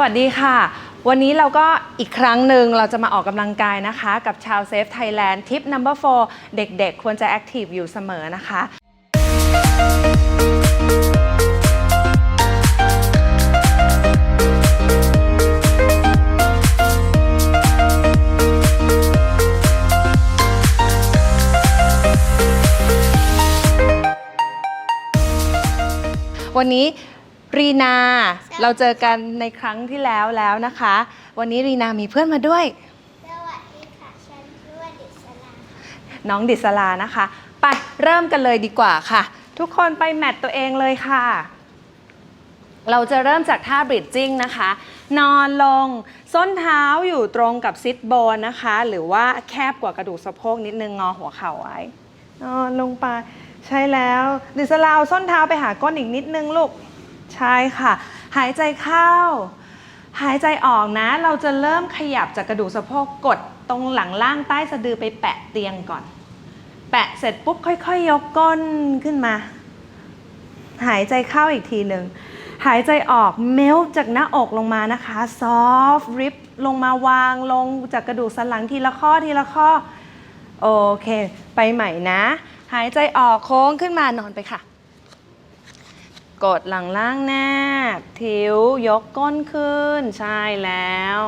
สวัสดีค่ะ วันนี้เราก็อีกครั้งหนึ่งเราจะมาออกกำลังกายนะคะ กับชาวเซฟไทยแลนด์ทิป number 4 เด็กๆ ควรจะแอคทีฟอยู่เสมอนะคะวันนี้ รีนา เราเจอกันในครั้งที่แล้วแล้วนะคะ วันนี้รีนามีเพื่อนมาด้วย สวัสดีค่ะ ฉันชื่อว่าดิสลาน้องดิสลานะคะ ไปเริ่มกันเลยดีกว่าค่ะ ทุกคนไปแมทตัวเองเลยค่ะ เราจะเริ่มจากท่าบริดจิ้งนะคะ นอนลง ส้นเท้าอยู่ตรงกับซิทโบนนะคะ หรือว่าแคบกว่ากระดูกสะโพกนิดนึงงอหัวเข่าไว้ นอนลงไป ใช่แล้ว ดิสลาเอาส้นเท้าไปหาก้นอีกนิดนึงลูก ใช่ค่ะ หายใจเข้า หายใจออกนะ เราจะเริ่มขยับจากกระดูกสะโพกกดตรงหลังล่างใต้สะดือไปแปะเตียงก่อน แปะเสร็จปุ๊บค่อย ๆ ยกก้นขึ้นมา หายใจเข้าอีกทีหนึ่งหายใจออกเมลจากหน้าอกลงมานะคะซอฟต์ริปลงมาวางลงจากกระดูกสันหลังทีละข้อทีละข้อ โอเค ไปใหม่นะ หายใจออกโค้งขึ้นมานอนไปค่ะ กดหลังล่างแนบ ทิวยกก้นขึ้น ใช่แล้ว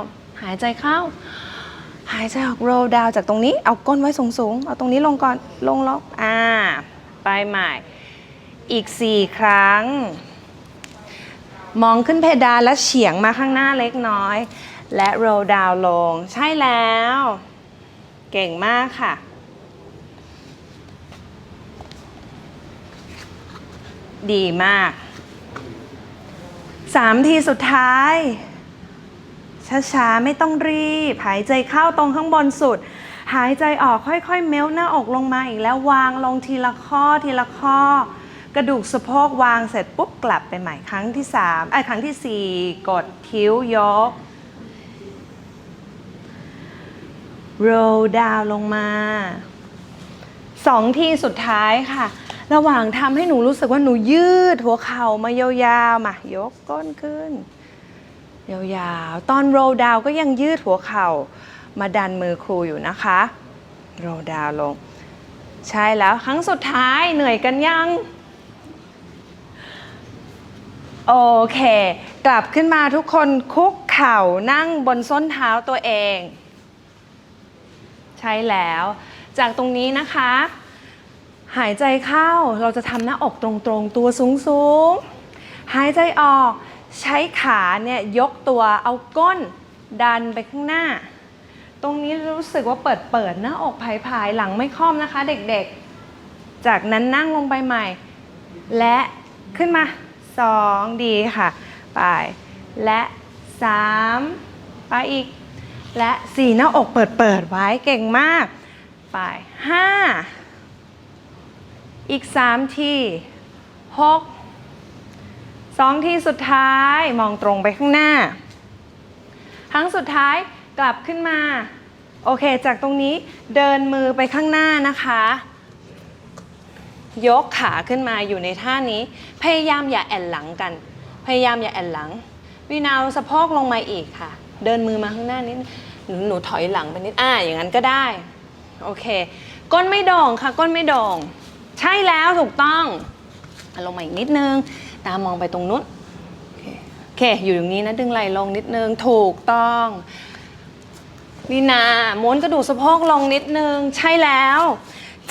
หายใจเข้า หายใจออก roll down จากตรงนี้ เอาก้นไว้สูงๆ เอาตรงนี้ลงก่อน ลงล็อกอ่า ไปใหม่ อีก 4 ครั้ง มองขึ้นเพดานและเฉียงมาข้างหน้าเล็กน้อย และ roll down ลง ใช่แล้ว เก่งมากค่ะ ดีมากสามทีสุดท้าย ช้าๆ ไม่ต้องรีบ หายใจเข้าตรงข้างบนสุด หายใจออกค่อยๆ เมลหน้าอกลงมาอีกแล้ววางลงทีละข้อทีละข้อ กระดูกสะโพกวางเสร็จปุ๊บกลับไปใหม่ครั้งที่3ไอ้ครั้งทีสี่4กดคิ้วยก roll down ลงมาสองทีสุดท้ายค่ะ ระหว่างทำให้หนูรู้สึกว่าหนูยืดหัวเข่ามายาวๆมายกก้นขึ้น ยาวๆ ตอน roll down ก็ยังยืดหัวเข่ามาดันมือครูอยู่นะคะ roll down ลง ใช่แล้วครั้งสุดท้ายเหนื่อยกันยังโอเค กลับขึ้นมาทุกคนคุกเข่านั่งบนส้นเท้าตัวเอง ใช่แล้ว จากตรงนี้นะคะ หายใจเข้าเราจะทำหน้าอกตรงๆ ตัวสูงๆ หายใจออกใช้ขาเนี่ยยกตัวเอาก้นดันไปข้างหน้า ตรงนี้รู้สึกว่าเปิดเปิดๆหน้าอกผายๆหลังไม่ค่อมนะคะเด็กๆ จากนั้นนั่งลงไปใหม่ และขึ้นมาสองดีค่ะ ไป และสามไปอีก และสี่หน้าอกเปิดเปิดๆไว้เก่งมาก ไปห้า อีกสามทีหกสองทีสุดท้ายมองตรงไปข้างหน้า ครั้งสุดท้ายกลับขึ้นมา โอเค จากตรงนี้เดินมือไปข้างหน้านะคะ ยกขาขึ้นมาอยู่ในท่านี้ พยายามอย่าแอนหลังกัน พยายามอย่าแอนหลังวินาวสะโพกลงมาอีกค่ะ เดินมือมาข้างหน้านิดหนูหนูถอยหลังไปนิดอ่าอย่างนั้นก็ได้ โอเค ก้นไม่ด่งค่ะ ก้นไม่ด่ง ใช่แล้วถูกต้องลงมาอีกนิดนึง ตามองไปตรงนู้นโอเค อยู่อย่างนี้นะ ดึงไหล่ลงนิดนึง ถูกต้องวินาม้วนกระดูกสะโพกลงนิดนึง ใช่แล้ว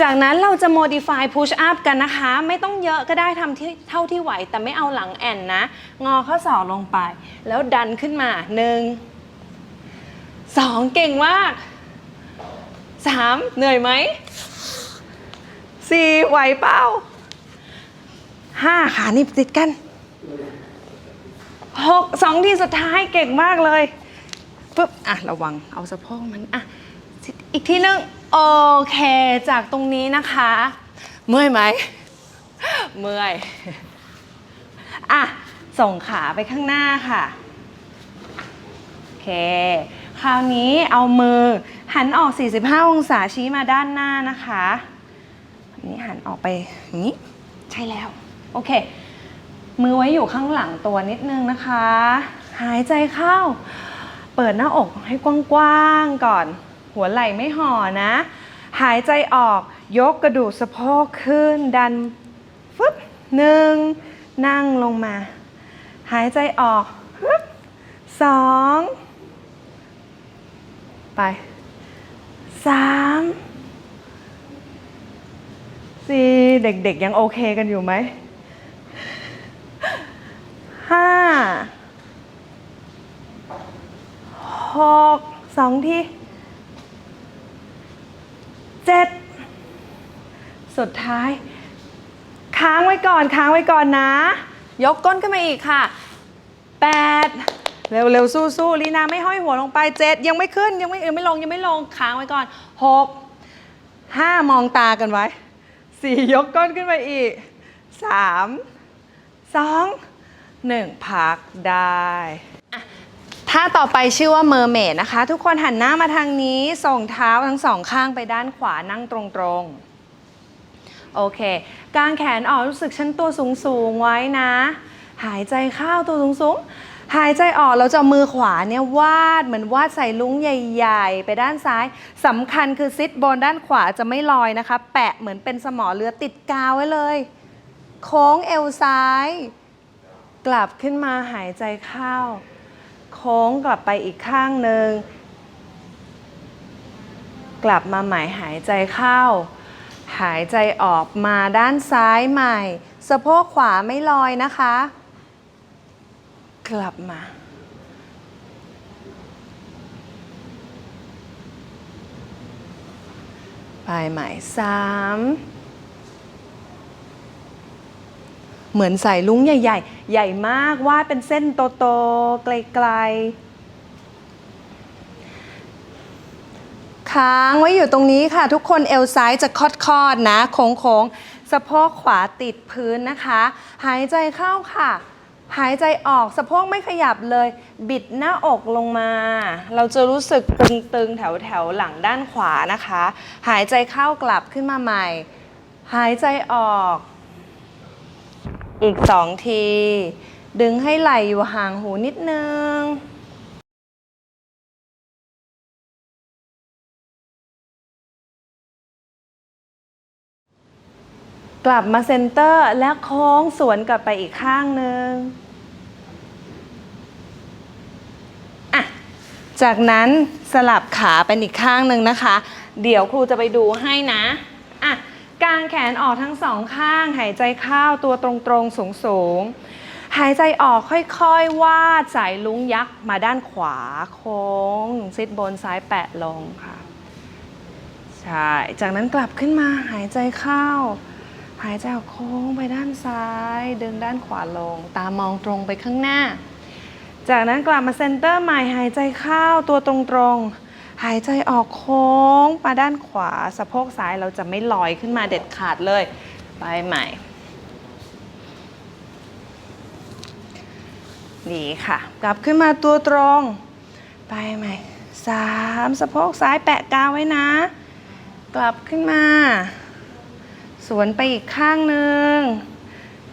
จากนั้นเราจะ modify push up กันนะคะ ไม่ต้องเยอะก็ได้ทำที่เท่าที่ไหว แต่ไม่เอาหลังแอนนะ งอข้อศอกลงไป แล้วดันขึ้นมาหนึ่งสองเก่งมากสามเหนื่อยไหม สี่ไหวเปล่าห้าขานี่ติดกันหกสองทีสุดท้ายเก่งมากเลยปุ๊บอะระวังเอาสะโพกมันอะอีกทีนึงโอเค จากตรงนี้นะคะ เมื่อยไหม เมื่อยอะส่งขาไปข้างหน้าค่ะ โอเค คราวนี้เอามือหันออก 45 องศาชี้มาด้านหน้านะคะ นี้หันออกไปอย่างนี้ ใช่แล้ว โอเค มือไว้อยู่ข้างหลังตัวนิดนึงนะคะ หายใจเข้า เปิดหน้าอกให้กว้างๆก่อน หัวไหล่ไม่ห่อนะ หายใจออกยกกระดูกสะโพกขึ้นดันฟึบหนึ่งนั่งลงมา หายใจออกฮึบสองไปสาม สี่เด็กๆยังโอเคกันอยู่ไหมห้าหกสองทีเจ็ดสุดท้าย ค้างไว้ก่อนค้างไว้ก่อนนะ ยกก้นขึ้นมาอีกค่ะแปดเร็วเร็วสู้สู้ลีนาไม่ห้อยหัวลงไปเจ็ดยังไม่ขึ้นยังไม่ยังไม่ลงยังไม่ลงค้างไว้ก่อนหกห้ามองตากันไว้ สี่ยกก้นขึ้นมาอีกสามสองหนึ่งพักได้ท่าต่อไปชื่อว่าเมอร์เมดนะคะ ทุกคนหันหน้ามาทางนี้ ส่งเท้าทั้งสองข้างไปด้านขวานั่งตรงๆ โอเคกางแขนออกรู้สึกชั้นตัวสูงๆไว้นะ หายใจเข้าตัวสูงสูงๆ หายใจออกเราจะมือขวาเนี่ยวาดเหมือนวาดใส่ลุงใหญ่ๆ ไปด้านซ้ายสำคัญคือซิดบนด้านขวาจะไม่ลอยนะคะ แปะเหมือนเป็นสมอเรือติดกาวไว้เลย โค้งเอวซ้าย กลับขึ้นมาหายใจเข้า โค้งกลับไปอีกข้างหนึ่งกลับมาใหม่หายใจเข้า หายใจออกมาด้านซ้ายใหม่ สะโพกขวาไม่ลอยนะคะ กลับมา ไปใหม่สามเหมือนใส่ลุงใหญ่ ๆ ใหญ่มากวาดเป็นเส้นโตๆไกลๆ ค้างไว้อยู่ตรงนี้ค่ะ ทุกคนเอวซ้ายจะคอดๆนะโค้งๆ สะโพกขวาติดพื้นนะคะ หายใจเข้าค่ะ หายใจออกสะโพกไม่ขยับเลย บิดหน้าอกลงมา เราจะรู้สึกตึงๆ แถวๆหลังด้านขวานะคะ หายใจเข้ากลับขึ้นมาใหม่ หายใจออก อีกสองที ดึงให้ไหลอยู่ห่างหูนิดนึง กลับมาเซนเตอร์และโค้งสวนกลับไปอีกข้างหนึ่งอะจากนั้นสลับขาเป็นอีกข้างหนึ่งนะคะ เดี๋ยวครูจะไปดูให้นะอะกางแขนออกทั้งสองข้าง หายใจเข้าตัวตรงๆ สูงๆ หายใจออกค่อยๆ วาดสายลุงยักษ์มาด้านขวาโค้งซิดบนซ้ายแปะลงค่ะ ใช่ จากนั้นกลับขึ้นมาหายใจเข้า หายใจออกโค้งไปด้านซ้าย ดึงด้านขวาลง ตามองตรงไปข้างหน้า จากนั้นกลับมาเซนเตอร์ใหม่หายใจเข้าตัวตรงๆ หายใจออกโค้งมาด้านขวา สะโพกซ้ายเราจะไม่ลอยขึ้นมาเด็ดขาดเลย ไปใหม่ ดีค่ะ กลับขึ้นมาตัวตรง ไปใหม่สามสะโพกซ้ายแปะกาวไว้นะ กลับขึ้นมา สวนไปอีกข้างหนึ่ง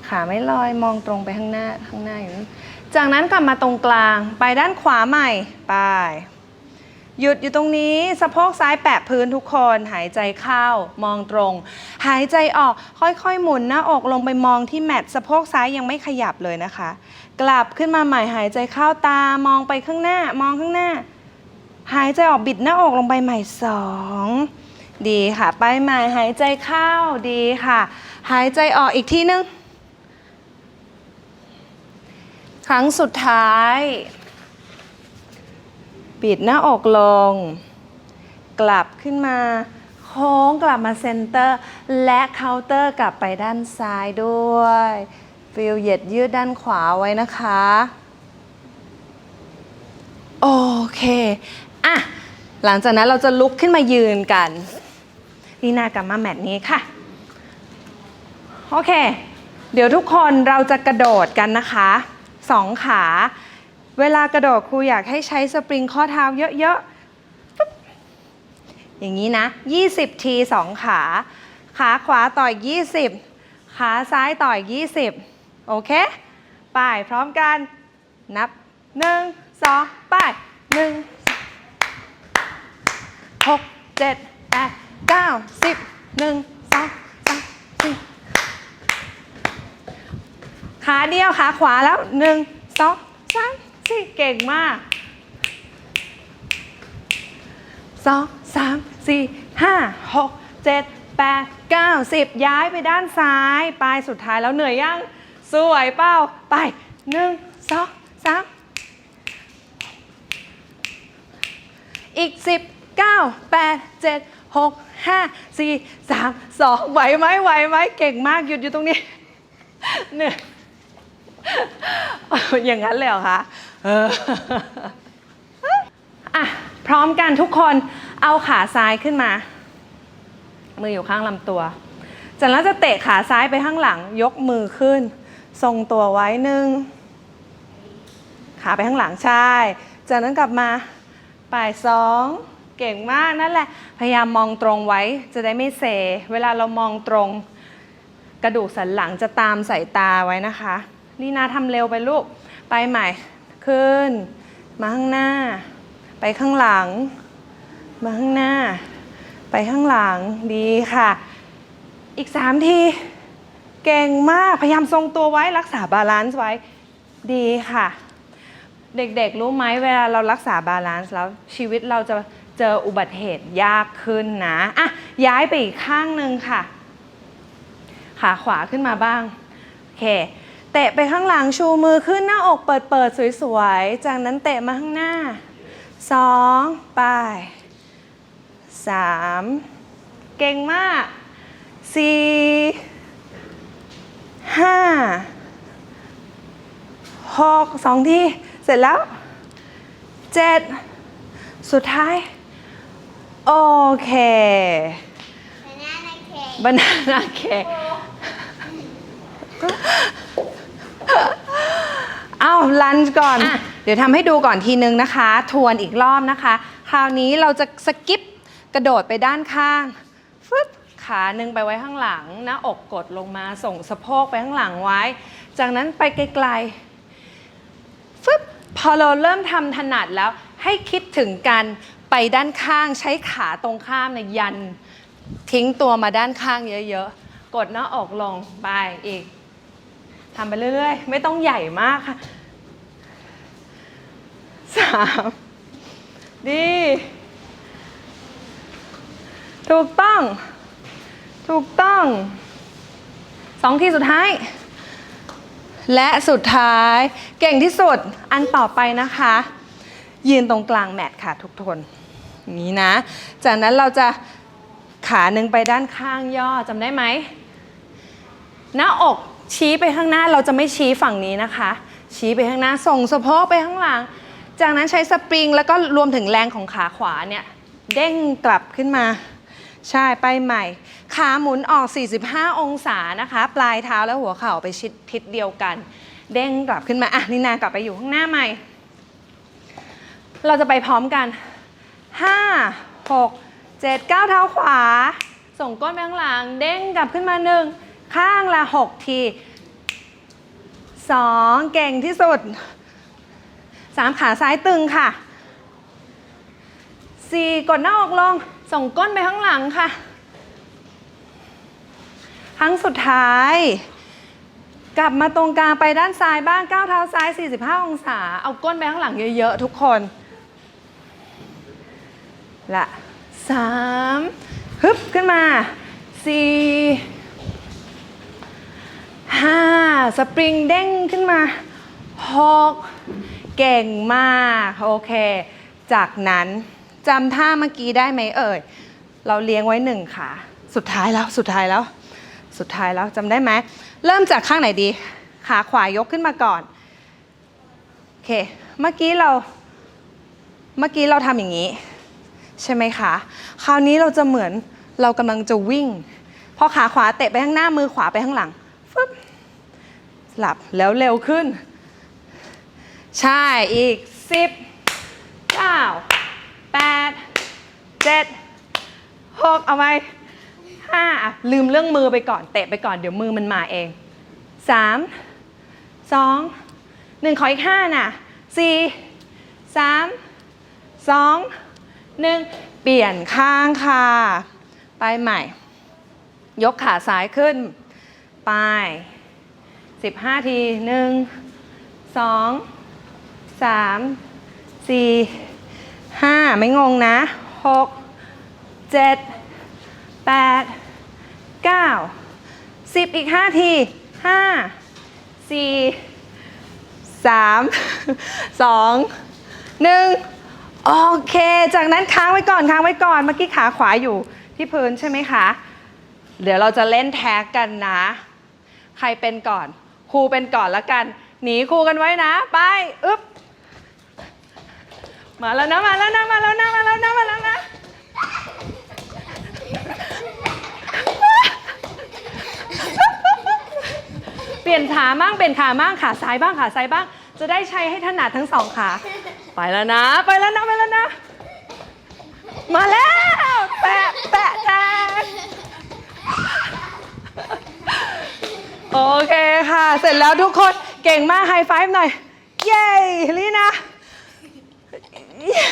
ขาไม่ลอยมองตรงไปข้างหน้าข้างหน้าอยู่นั้นจากนั้นกลับมาตรงกลางไปด้านขวาใหม่ไป หยุดอยู่ตรงนี้สะโพกซ้ายแปะพื้นทุกคนหายใจเข้ามองตรง หายใจออกค่อยๆ หมุนหน้าอกลงไปมองที่แมทสะโพกซ้ายยังไม่ขยับเลยนะคะ กลับขึ้นมาใหม่หายใจเข้าตามองไปข้างหน้ามองข้างหน้า หายใจออกบิดหน้าอกลงไปใหม่สอง ดีค่ะ ไปใหม่หายใจเข้าดีค่ะ หายใจออกอีกทีนึง ครั้งสุดท้าย ปิดหน้าอกลง กลับขึ้นมา โค้งกลับมาเซนเตอร์ และเคาน์เตอร์กลับไปด้านซ้ายด้วยฟิลเหยียดยืดด้านขวาไว้นะคะ โอเค อะ หลังจากนั้นเราจะลุกขึ้นมายืนกัน ลีนากลับมาแมทนี้ค่ะ โอเค เดี๋ยวทุกคนเราจะกระโดดกันนะคะสองขา เวลากระโดดครูอยากให้ใช้สปริงข้อเท้าเยอะๆ อย่างนี้นะ 20 ทีสองขา ขาขวาต่ออีก20 ขาซ้ายต่ออีก20 โอเค ไปพร้อมกัน นับหนึ่งสองไปหนึ่งหก เก้าสิบหนึ่งสองสามสี่ขาเดียวขาขวาแล้วหนึ่งสองสามสี่เก่งมากสองสามสี่ห้าหกเจ็ดแปดเก้าสิบย้ายไปด้านซ้ายไปสุดท้ายแล้วเหนื่อยยังสวยเป้าไปหนึ่งสองสามอีกสิบเก้าแปดเจ็ด หกห้าสี่สามสองไหวไหมไหวไหมเก่งมากหยุดอยู่ตรงนี้เหนื่ยอย่างนั้นเลยเหรอคะเอออะพร้อมกันทุกคนเอาขาซ้ายขึ้นมา มืออยู่ข้างลำตัวจากนั้นจะเตะขาซ้ายไปข้างหลัง ยกมือขึ้น ทรงตัวไว้หนึ่งขาไปข้างหลังใช่ จากนั้นกลับมาป่ายสอง เก่งมากนั่นแหละ พยายามมองตรงไว้จะได้ไม่เซ เวลาเรามองตรง กระดูกสันหลังจะตามสายตาไว้นะคะลีนาทำเร็วไปลูก ไปใหม่ ขึ้น มาข้างหน้า ไปข้างหลัง มาข้างหน้า ไปข้างหลังดีค่ะ อีกสามที เก่งมาก พยายามทรงตัวไว้รักษาบาลานซ์ไว้ดีค่ะ เด็กๆรู้ไหมเวลาเรารักษาบาลานซ์แล้วชีวิตเราจะ เจออุบัติเหตุยากขึ้นนะอะย้ายไปอีกข้างหนึ่งค่ะ ขาขวาขึ้นมาบ้าง โอเค เตะไปข้างหลังชูมือขึ้นหน้าอกเปิดเปิดสวยๆ จากนั้นเตะมาข้างหน้าสองไปสามเก่งมากสี่ห้าหกสองที่ เสร็จแล้วเจ็ดสุดท้าย โอเคบานานาเค้กบานานาเคเอาลันช์ก่อนเดี๋ยวทำให้ดูก่อนทีนึงนะคะ ทวนอีกรอบนะคะ คราวนี้เราจะสกิปกระโดดไปด้านข้างฟึบขาหนึ่งไปไว้ข้างหลัง หน้าอกกดลงมาส่งสะโพกไปข้างหลังไว้ จากนั้นไปไกลๆ ฟึบพอเราเริ่มทำถนัดแล้วให้คิดถึงการ ไปด้านข้างใช้ขาตรงข้ามในยยัน ทิ้งตัวมาด้านข้างเยอะๆ กดหน้าอกลงไปอีกทำไปเรื่อยๆ ไม่ต้องใหญ่มากค่ะสามดี ถูกต้อง ถูกต้อง สองที่สุดท้าย และสุดท้าย เก่งที่สุด อันต่อไปนะคะ ยืนตรงกลางแมทค่ะทุกคน อย่างนี้นะ จากนั้นเราจะขาหนึ่งไปด้านข้างย่อจำได้ไหม หน้าอกชี้ไปข้างหน้าเราจะไม่ชี้ฝั่งนี้นะคะ ชี้ไปข้างหน้าส่งสะโพกไปข้างหลัง จากนั้นใช้สปริงแล้วก็รวมถึงแรงของขาขวาเนี่ยเด้งกลับขึ้นมา ใช่ไปใหม่ ขาหมุนออก 45 องศานะคะ ปลายเท้าและหัวเข่าไปชิดทิศเดียวกัน เด้งกลับขึ้นมาอะนินากลับไปอยู่ข้างหน้าใหม่ เราจะไปพร้อมกัน 5 6 7 9 เท้าขวา ส่งก้นไปข้างหลัง เด้งกลับขึ้นมาหนึ่งข้างละ 6 ที 2 เก่งที่สุด 3 ขาซ้ายตึงค่ะ 4 กดหน้าอกลง ส่งก้นไปข้างหลังค่ะ ครั้งสุดท้าย กลับมาตรงกลางไปด้านซ้ายบ้างก้าวเท้าซ้าย 45 องศา เอาก้นไปข้างหลังเยอะ ๆ ทุกคน ละสามฮึบขึ้นมาสี่ห้าสปริงเด้งขึ้นมาหกเก่งมาก โอเค จากนั้นจำท่าเมื่อกี้ได้ไหมเอ่ย เราเลี้ยงไว้หนึ่งขาสุดท้ายแล้วสุดท้ายแล้ว สุดท้ายแล้วจำได้ไหม เริ่มจากข้างไหนดี ขาขวายกขึ้นมาก่อน โอเค เมื่อกี้เรา เมื่อกี้เราทำอย่างนี้ ใช่ไหมคะ คราวนี้เราจะเหมือนเรากำลังจะวิ่ง พอขาขวาเตะไปข้างหน้ามือขวาไปข้างหลังฟึบหลับแล้วเร็วขึ้น ใช่อีก 10 9 8 7 6 เอาไว้5อะลืมเรื่องมือไปก่อนเตะไปก่อนเดี๋ยวมือมันมาเอง 3 2หนึ่งขออีกห้าน่ะสี่สามสอง หนึ่งเปลี่ยนข้างค่ะ ไปใหม่ ยกขาซ้ายขึ้น ไปสิบห้าทีหนึ่งสองสามสี่ห้าไม่งงนะหกเจ็ดแปดเก้าสิบอีกห้าทีห้าสี่สามสองหนึ่ง โอเค จากนั้นค้างไว้ก่อนค้างไว้ก่อนเมื่อกี้ขาขวาอยู่ที่พื้นใช่ไหมคะ เดี๋ยวเราจะเล่นแท็กกันนะ ใครเป็นก่อนครูเป็นก่อนแล้วกัน หนีครูกันไว้นะ ไปอึ๊บมาแล้วนะมาแล้วนะมาแล้วนะมาแล้วนะมาแล้วนะเปลี่ยนขาบ้างเปลี่ยนขาบ้างขาซ้ายบ้างขาซ้ายบ้าง จะได้ใช้ให้ถนัดทั้งสองขา ไปแล้วนะ ไปแล้วนะ ไปแล้วนะ มาแล้ว แปะ แปะแตกโอเคค่ะ เสร็จแล้วทุกคนเก่งมากไฮไฟฟ์หน่อย เย้ลีนะเย้